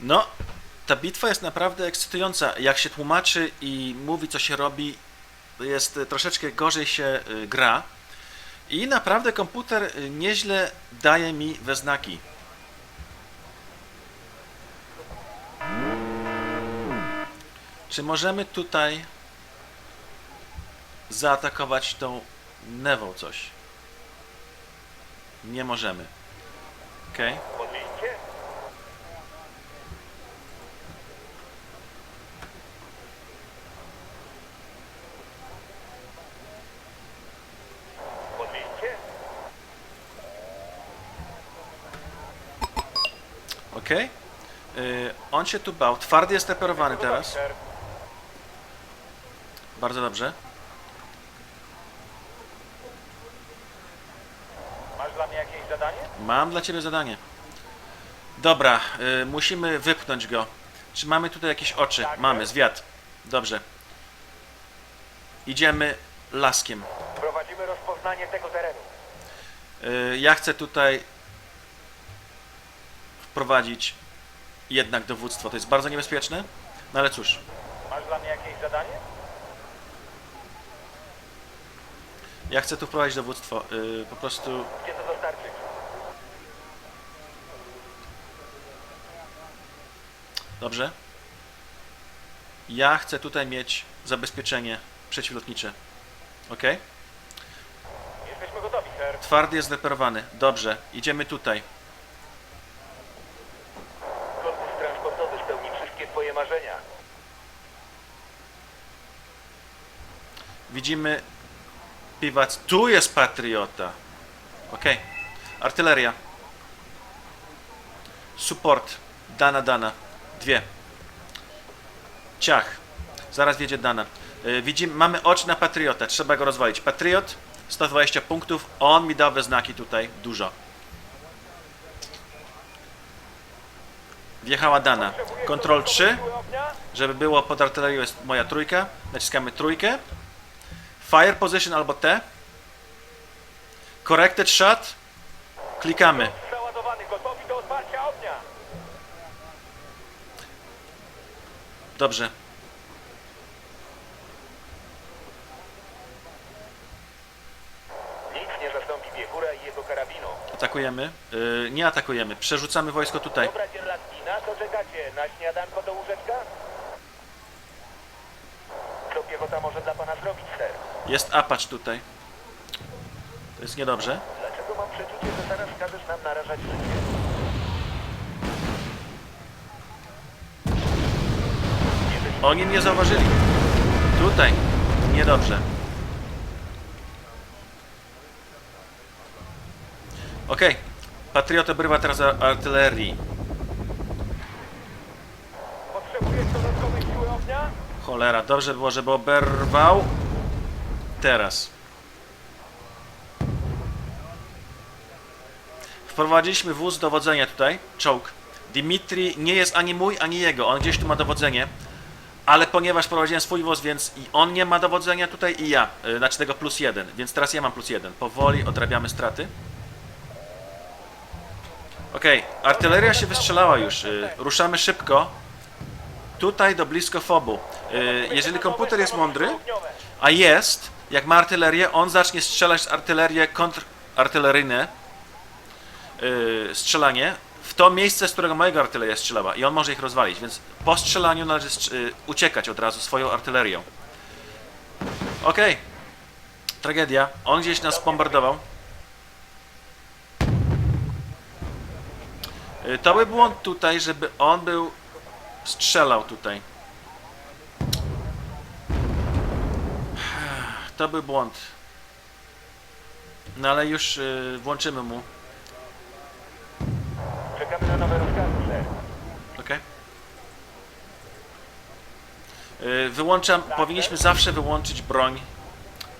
No, ta bitwa jest naprawdę ekscytująca. Jak się tłumaczy i mówi, co się robi, jest y, troszeczkę gorzej się y, gra. I naprawdę komputer y, nieźle daje mi we znaki. Czy możemy tutaj zaatakować tą Newą coś? Nie możemy. Okej. Oczywiście. Y, On się tu bał. Twardy jest reperowany teraz. Bardzo dobrze. Masz dla mnie jakieś zadanie? Mam dla ciebie zadanie. Dobra, y, musimy wypchnąć go. Czy mamy tutaj jakieś oczy? Tak, Mamy, zwiat. Dobrze. Idziemy laskiem. Prowadzimy rozpoznanie tego terenu. Y, Ja chcę tutaj wprowadzić jednak dowództwo. To jest bardzo niebezpieczne, no ale cóż. Masz dla mnie jakieś zadanie? Ja chcę tu wprowadzić dowództwo. Y, Po prostu Gdzie to dostarczyć? Dobrze. Ja chcę tutaj mieć zabezpieczenie przeciwlotnicze. Ok? Jesteśmy gotowi, sir. Twardy jest zreperowany. Dobrze. Idziemy tutaj. Widzimy piwac. Tu jest patriota. Ok. Artyleria. Support. Dana, dana. Dwie. Ciach. Zaraz wiedzie dana. Y, Widzimy, mamy oczy na patriota. Trzeba go rozwalić. Patriot. 120 punktów. On mi dał we znaki tutaj. Dużo. Wjechała dana. Control 3. Siły ognia? Żeby było pod artylerią jest moja trójka. Naciskamy trójkę. Fire position albo T. Corrected shot. Klikamy. Dobrze. Nic nie zastąpi biegura i jego karabinu. Atakujemy. Yy, nie atakujemy. Przerzucamy wojsko tutaj. Dobra, dzierlatki, na co czekacie? Na śniadanko do łóżeczka? Co piechota może dla pana zrobić, ser? Jest Apache tutaj. To jest niedobrze. Dlaczego mam przeczucie, że zaraz każesz nam narażać życie? Oni mnie zauważyli. Tutaj. Niedobrze. Okej. Patriot obrywa teraz ar- artylerii. Potrzebujesz dodatkowej siły ognia? Cholera, dobrze było, żeby oberwał. Teraz. Wprowadziliśmy wóz dowodzenia tutaj, czołg. Dimitri nie jest ani mój, ani jego, on gdzieś tu ma dowodzenie. Ale ponieważ prowadziłem swój wóz, więc i on nie ma dowodzenia tutaj i ja, y, znaczy tego plus jeden, więc teraz ja mam plus jeden. Powoli odrabiamy straty. Okej, artyleria się wystrzelała już, y, ruszamy szybko. Tutaj do blisko fobu. Y, Jeżeli komputer jest mądry, a jest, jak ma artylerię, on zacznie strzelać z artylerii kontrartyleryjne yy, strzelanie w to miejsce, z którego mojego artyleria strzelała i on może ich rozwalić, więc po strzelaniu należy yy, uciekać od razu swoją artylerią. Okej. Tragedia. On gdzieś nas bombardował. Yy, To był błąd tutaj, żeby on był strzelał tutaj. To był błąd. No ale już y, włączymy mu. Czekamy na nowe rozkazy, ser. Ok. Y, wyłączam. Powinniśmy zawsze wyłączyć broń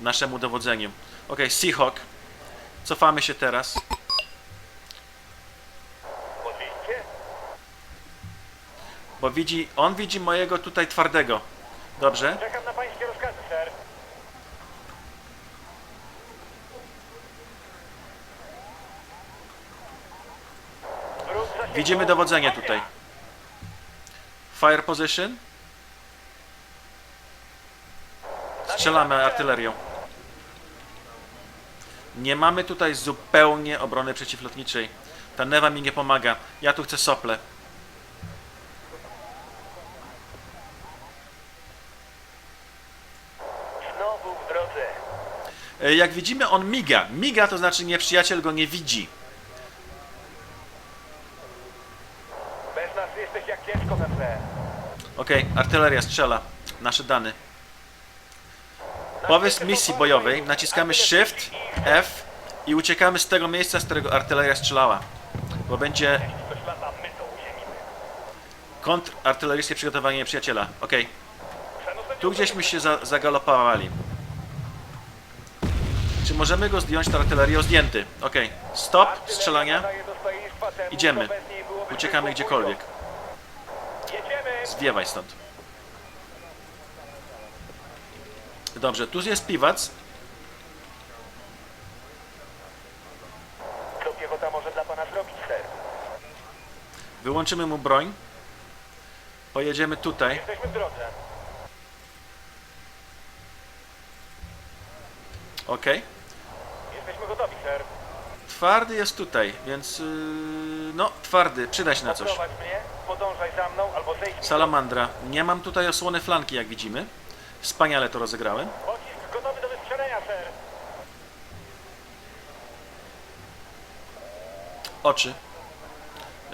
naszemu dowodzeniu. Ok, Seahawk. Cofamy się teraz. Bo widzi. On widzi mojego tutaj twardego. Dobrze. Czekam na pańskie rozkazy, ser. Wróg zasięgnął Widzimy dowodzenie tutaj. Fire position. Strzelamy artylerią. Nie mamy tutaj zupełnie obrony przeciwlotniczej. Ta newa mi nie pomaga. Ja tu chcę sople. E, Jak widzimy, on miga. Miga to znaczy nieprzyjaciel go nie widzi. Nas jesteś jak dziecko we tle. Okej, artyleria strzela. Nasze dane. Powiedz misji bojowej, naciskamy Shift, F i uciekamy z tego miejsca, z którego artyleria strzelała. Bo będzie Coś lata, my to uziemimy. kontrartyleryjskie przygotowanie nieprzyjaciela. Okej, Przenoszenie tu gdzieśmy się za, zagalopowali. Czy możemy go zdjąć, tę artylerię? Zdjęty. Okej, stop, strzelania. Idziemy. Uciekamy gdziekolwiek. Zwiewaj stąd. Dobrze, tu jest piwac. Co piechota może dla pana zrobić, ser? Wyłączymy mu broń. Pojedziemy tutaj. Jesteśmy w drodze. Ok. Jesteśmy gotowi, ser. Twardy jest tutaj, więc yy, no, twardy, przyda się na coś. Prowadź mnie, podążaj za mną, albo zejdź. Salamandra. Nie mam tutaj osłony flanki, jak widzimy. Wspaniale to rozegrałem. Pocisk gotowy do wystrzelenia, ser. Oczy.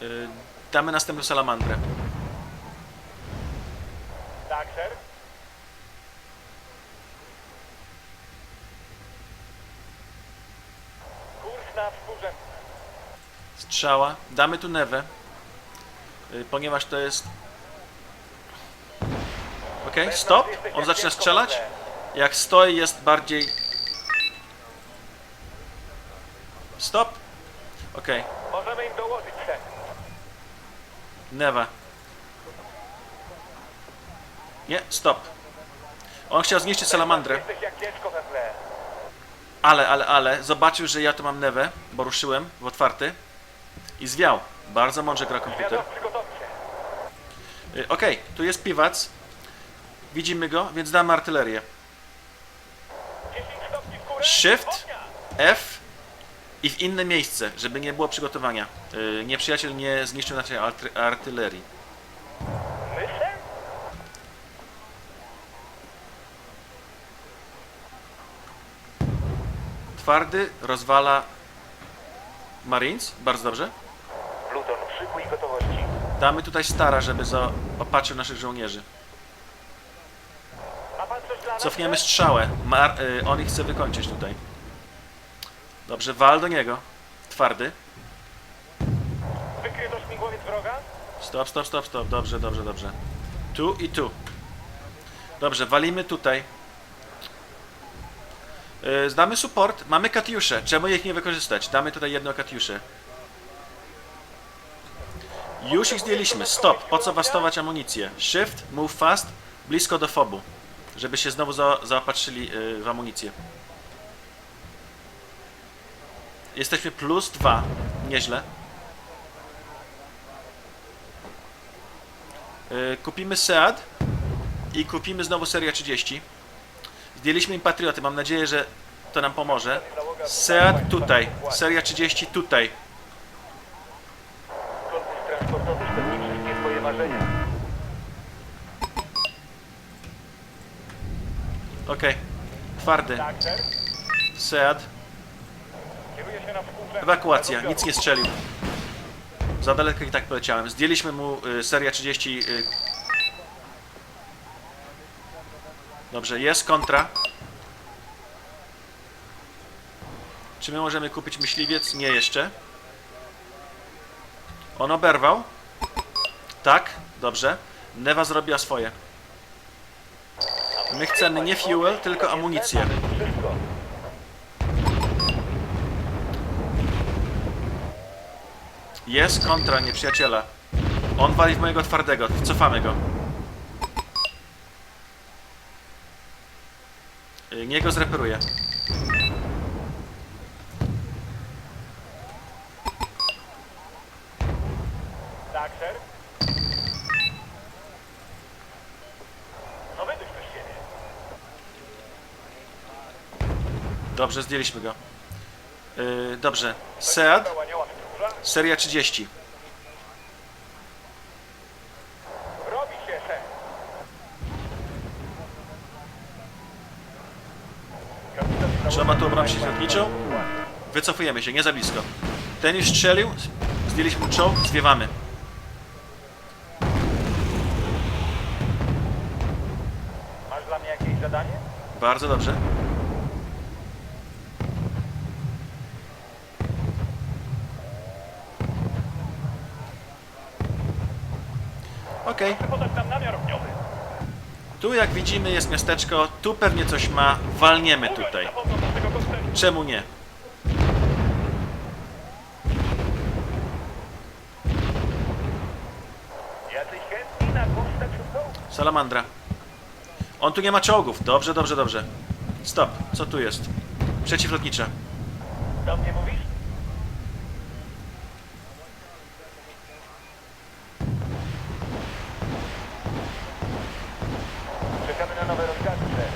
Yy, damy następną salamandrę. Tak, ser. Kurs na wzgórze. Strzała. Damy tu newę. Yy, ponieważ to jest... Ok, stop. On zaczyna strzelać. Jak stoi jest bardziej... Stop. Ok, Możemy im dołożyć, ser. newa. Nie, stop. On chciał zniszczyć salamandrę. Ale, ale, ale, zobaczył, że ja tu mam newę, bo ruszyłem w otwarty i zwiał. Bardzo mądrze gra komputer. Y, Okej, tu jest piwac. Widzimy go, więc damy artylerię. 10 stopni w górę. Shift. F i w inne miejsce, żeby nie było przygotowania. Y, Nieprzyjaciel nie zniszczył naszej arty- artylerii. Twardy rozwala Marines, bardzo dobrze. Pluton w szyku i gotowości. Damy tutaj stara, żeby zaopatrzył naszych żołnierzy. Cofniemy strzałę. Mar- y, on ich chce wykończyć tutaj. Dobrze, wal do niego. Twardy. Wykryto śmigłowiec wroga? Stop, stop, stop, stop. Dobrze, dobrze, dobrze. Tu i tu. Dobrze, walimy tutaj. Yy, Damy support. Mamy katiusze. Czemu ich nie wykorzystać? Damy tutaj jedno katiusze. Już ich zdjęliśmy. Stop. Po co wastować amunicję? Shift, move fast, blisko do fobu. Żeby się znowu za zaopatrzyli yy, w amunicję. Jesteśmy plus dwa. Nieźle. Yy, kupimy Sead i kupimy znowu Seria 30. Zdjęliśmy im Patrioty, mam nadzieję, że to nam pomoże. Sead tutaj, Seria 30 tutaj. Marzenia. Okej. Twardy, Tak, ser? Sead. Ewakuacja, nic nie strzelił. Za daleko i tak poleciałem. Zdjęliśmy mu y, Seria 30. Y... Dobrze, jest kontra. Czy my możemy kupić myśliwiec? Nie jeszcze. On oberwał. Tak, dobrze. Newa zrobiła swoje. My chcemy nie fuel, tylko amunicję. Jest kontra nieprzyjaciela. On wali w mojego twardego. Cofamy go. Y, Nie Dobrze, zdjęliśmy go. Yy, dobrze. Seat, seria 30. Robi się, szef. Czy on ma tu obronę przeciwlotniczą? Wycofujemy się, nie za blisko. Ten już strzelił, zdjęliśmy czołg, zwiewamy. Masz dla mnie jakieś zadanie? Bardzo dobrze. Okej, Podać nam namiar ogniowy. tu jak widzimy jest miasteczko, tu pewnie coś ma, walniemy tutaj. Czemu nie? Salamandra. On tu nie ma czołgów. Dobrze, dobrze, dobrze. Stop. Co tu jest? Przeciwlotnicza. Do mnie mówisz? Czekamy na nowe rozkazy, szef.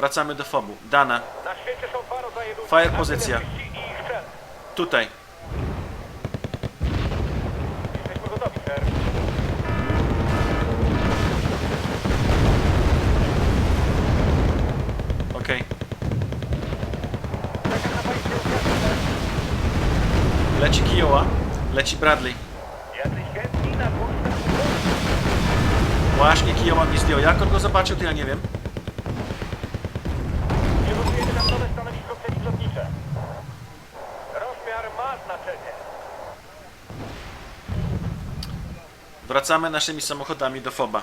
Wracamy do fobu. Dana. Fire pozycja. Tutaj. Okej. Ser. Leci Kiowa. Leci Bradley. Właśnie Kiowa mi zdjął. Jak on go zobaczył, to ja nie wiem. Przygotujecie nam nowe stanowisko przeciwlotnicze. Rozmiar ma znaczenie. Wracamy naszymi samochodami do foba.